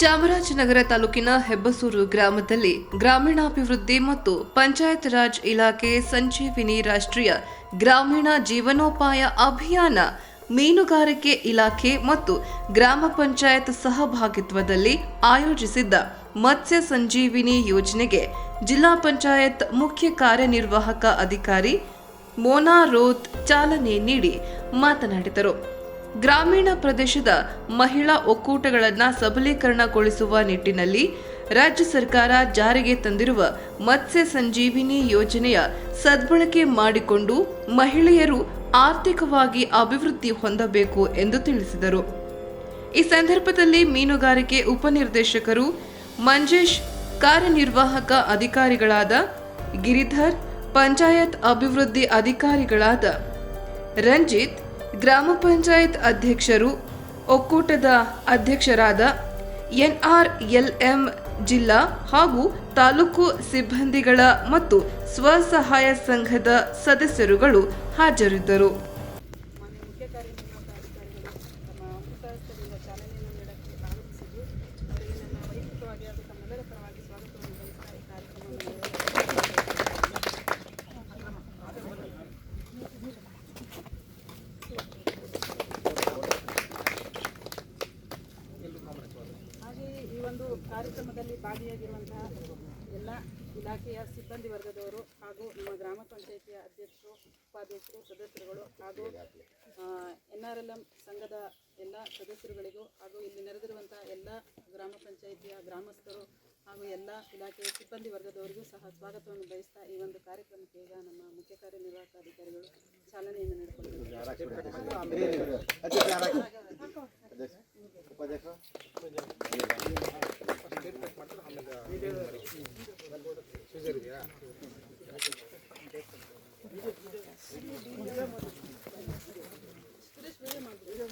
ಚಾಮರಾಜನಗರ ತಾಲೂಕಿನ ಹೆಬ್ಬಸೂರು ಗ್ರಾಮದಲ್ಲಿ ಗ್ರಾಮೀಣಾಭಿವೃದ್ಧಿ ಮತ್ತು ಪಂಚಾಯತ್ ರಾಜ್ ಇಲಾಖೆ ಸಂಜೀವಿನಿ ರಾಷ್ಟ್ರೀಯ ಗ್ರಾಮೀಣ ಜೀವನೋಪಾಯ ಅಭಿಯಾನ ಮೀನುಗಾರಿಕೆ ಇಲಾಖೆ ಮತ್ತು ಗ್ರಾಮ ಪಂಚಾಯತ್ ಸಹಭಾಗಿತ್ವದಲ್ಲಿ ಆಯೋಜಿಸಿದ್ದ ಮತ್ಸ್ಯ ಸಂಜೀವಿನಿ ಯೋಜನೆಗೆ ಜಿಲ್ಲಾ ಪಂಚಾಯತ್ ಮುಖ್ಯ ಕಾರ್ಯನಿರ್ವಾಹಕ ಅಧಿಕಾರಿ ಮೋನಾ ರೋತ್ ಚಾಲನೆ ನೀಡಿ ಮಾತನಾಡಿದರು. ಗ್ರಾಮೀಣ ಪ್ರದೇಶದ ಮಹಿಳಾ ಒಕ್ಕೂಟಗಳನ್ನು ಸಬಲೀಕರಣಗೊಳಿಸುವ ನಿಟ್ಟಿನಲ್ಲಿ ರಾಜ್ಯ ಸರ್ಕಾರ ಜಾರಿಗೆ ತಂದಿರುವ ಮತ್ಸ್ಯ ಸಂಜೀವಿನಿ ಯೋಜನೆಯ ಸದ್ಬಳಕೆ ಮಾಡಿಕೊಂಡು ಮಹಿಳೆಯರು ಆರ್ಥಿಕವಾಗಿ ಅಭಿವೃದ್ಧಿ ಹೊಂದಬೇಕು ಎಂದು ತಿಳಿಸಿದರು. ಈ ಸಂದರ್ಭದಲ್ಲಿ ಮೀನುಗಾರಿಕೆ ಉಪನಿರ್ದೇಶಕರು, ಮಂಜೇಶ್ ಕಾರ್ಯನಿರ್ವಾಹಕ ಅಧಿಕಾರಿಗಳಾದ ಗಿರಿಧರ್, ಪಂಚಾಯತ್ ಅಭಿವೃದ್ಧಿ ಅಧಿಕಾರಿಗಳಾದ ರಂಜಿತ್ ಗ್ರಾಮ ಪಂಚಾಯತ್ ಅಧ್ಯಕ್ಷರು, ಒಕ್ಕೂಟದ ಅಧ್ಯಕ್ಷರಾದ ಎನ್ಆರ್ಎಲ್ಎಂ ಜಿಲ್ಲಾ ಹಾಗೂ ತಾಲೂಕು ಸಿಬ್ಬಂದಿಗಳ ಮತ್ತು ಸ್ವಸಹಾಯ ಸಂಘದ ಸದಸ್ಯರುಗಳು ಹಾಜರಿದ್ದರು. ಚಾಲನೆಯನ್ನು ನೀಡಕ್ಕೆ ಆಗಮಿಸಿದ್ದು ಅವರಿಗೆ ನನ್ನ ವೈಯಕ್ತಿಕವಾಗಿ ಹಾಗೂ ತಮ್ಮೆಲ್ಲರ ಪರವಾಗಿ ಸ್ವಾಗತವನ್ನು ಬಯಸ್ತಾ ಈ ಕಾರ್ಯಕ್ರಮವನ್ನು ಹಾಗೆಯೇ ಈ ಒಂದು ಕಾರ್ಯಕ್ರಮದಲ್ಲಿ ಭಾಗಿಯಾಗಿರುವಂತಹ ಎಲ್ಲ ಇಲಾಖೆಯ ಸಿಬ್ಬಂದಿ ವರ್ಗದವರು ಹಾಗೂ ನಮ್ಮ ಗ್ರಾಮ ಪಂಚಾಯಿತಿಯ ಅಧ್ಯಕ್ಷರು ಉಪಾಧ್ಯಕ್ಷರು ಸದಸ್ಯರುಗಳು ಹಾಗೂ ಎನ್ ಆರ್ ಎಲ್ ಎಂ ಸಂಘದ ಎಲ್ಲ ಸದಸ್ಯರುಗಳಿಗೂ ಹಾಗೂ ಇಲ್ಲಿ ನೆರೆದಿರುವಂತಹ ಎಲ್ಲ ಗ್ರಾಮ ಪಂಚಾಯಿತಿಯ ಗ್ರಾಮಸ್ಥರು ಹಾಗೂ ಎಲ್ಲ ಇಲಾಖೆಯ ಸಿಬ್ಬಂದಿ ವರ್ಗದವರಿಗೂ ಸಹ ಸ್ವಾಗತವನ್ನು ಬಯಸ್ತಾ ಈ ಒಂದು ಕಾರ್ಯಕ್ರಮಕ್ಕೆ ಈಗ ನಮ್ಮ ಮುಖ್ಯ ಕಾರ್ಯನಿರ್ವಾಹಕ ಅಧಿಕಾರಿಗಳು ಚಾಲನೆಯನ್ನು ನೀಡಿಕೊಂಡಿದ್ದಾರೆ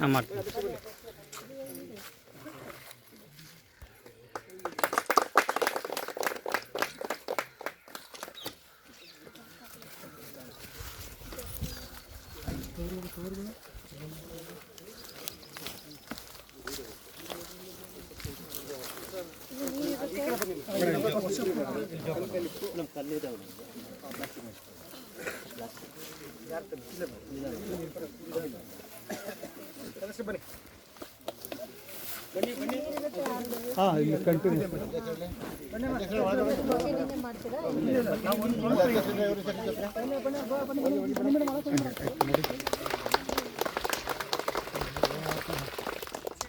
আমার ಹಾಂ ಮಾಡ್ತೀನಿ ಹಾಂ ಇಲ್ಲಿ ಕಂಟಿನ್ಯೂ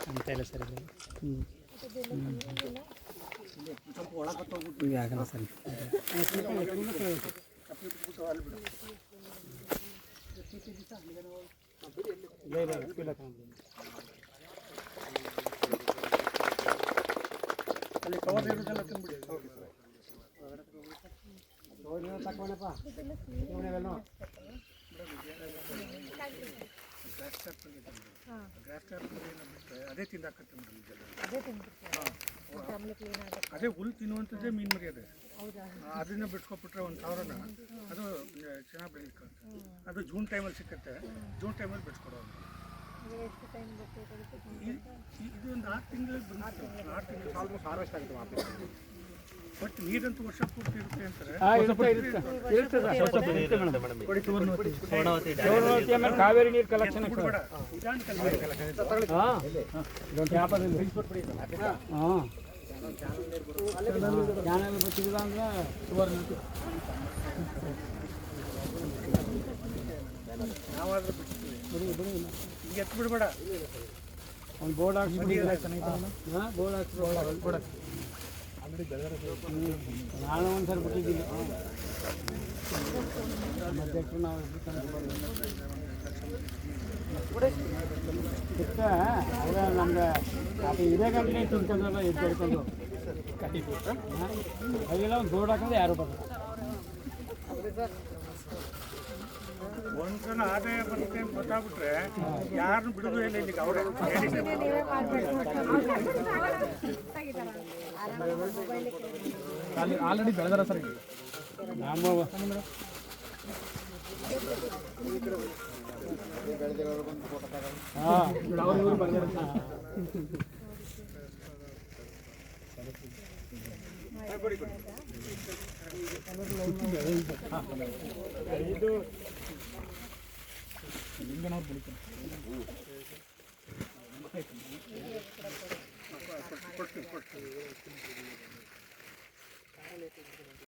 ಅಂತ ಇಲ್ಲ ಸರ್ ಇದು ಹ್ಞೂ ಈಗ ಆಗಲ್ಲ ಸರ್ ಇಲ್ಲ ಇಲ್ಲ ಇಲ್ಲ ಅಲ್ಲಿ ಕವರ್ ಇರೋದೆಲ್ಲ ತುಂಬಿಡಿ ಅದೇ ತಿಂದಾಕತ್ತೆ ಮೇಡಮ್ ಅದೇ ಹುಲ್ ತಿನ್ನುವಂಥದ್ದೇ ಮೀನು ಮರಿ ಅದೇ ಅದನ್ನ ಬಿಟ್ಕೊಬಿಟ್ರೆ ಒಂದು ಸಾವಿರನ ಅದು ಚೆನ್ನಾಗಿ ಬೆಳೀತು ಅದು ಜೂನ್ ಟೈಮಲ್ಲಿ ಸಿಕ್ಕತ್ತೆ. ಜೂನ್ ಟೈಮಲ್ಲಿ ಇ- ಇದು ಒಂದು ಆರು ತಿಂಗಳು ಆರು ತಿಂಗಳು ಆಲ್ಮೋಸ್ಟ್ ಹಾರ್ವೆಸ್ಟ್ ಆಗುತ್ತೆ ವಾಪಸ್. ಬಟ್ ನೀರಂತೂ ವರ್ಷ ಪೂರ್ತಿ ಇರುತ್ತೆ ಅಂತಾರೆ. ಆಮೇಲೆ ಕಾವೇರಿ ನೀರು ಕಲೆಕ್ಷನ್. ಹಾಂ. ಚಾನಲ್ ಬರ್ತಿಲ್ಲ ಅಂದ್ರೆ ನಾವಾದ್ರೂ ಬಿಡ್ತೀವಿ. ಈಗ ಎತ್ತು ಬಿಡ್ಬೇಡ. ಒಂದು ಬೋರ್ಡ್ ಹಾಕ್ಸ್ಬಿಡಿ. ಹಾಂ ಬೋರ್ಡ್ ಹಾಕ್ಸ್ಬಿಡಿ. ಬೋರ್ಡ್ ನಾನು ಒಂದು ಸರಿ. ಬಿಟ್ಟಿದ್ದೀನಿ. ಅಧ್ಯಕ್ಷರು ನಾವು ಸಿಕ್ಕ ಅದ ನಮ್ಗೆ ಅದು ಇದೇ ಗಂಟೆ ತಿನ್ಕೊಂಡ್ರಲ್ಲ ಇದು ತಿಳ್ಕೊಂಡು ಅದೆಲ್ಲ ಒಂದು ಬೋರ್ಡ್ ಹಾಕಿದ್ರೆ ಯಾರು ಬರಲ್ಲ ಒಂದ್ಸಲ ಆದಾಯ ಬರುತ್ತೆ ಅಂತ ಗೊತ್ತಾಗ್ಬಿಟ್ರೆ ಯಾರನ್ನು ಬಿಡುದು ಇಲ್ಲ ಇಲ್ಲಿಗೆ ಅವರೇ. ಆಲ್ರೆಡಿ ಬೆಳೆದಾರ ಸರ್ ನಮ್ಮ ಹಾಂ ಕೊಡ್ತೀನಿ ಕೊಡ್ತೀನಿ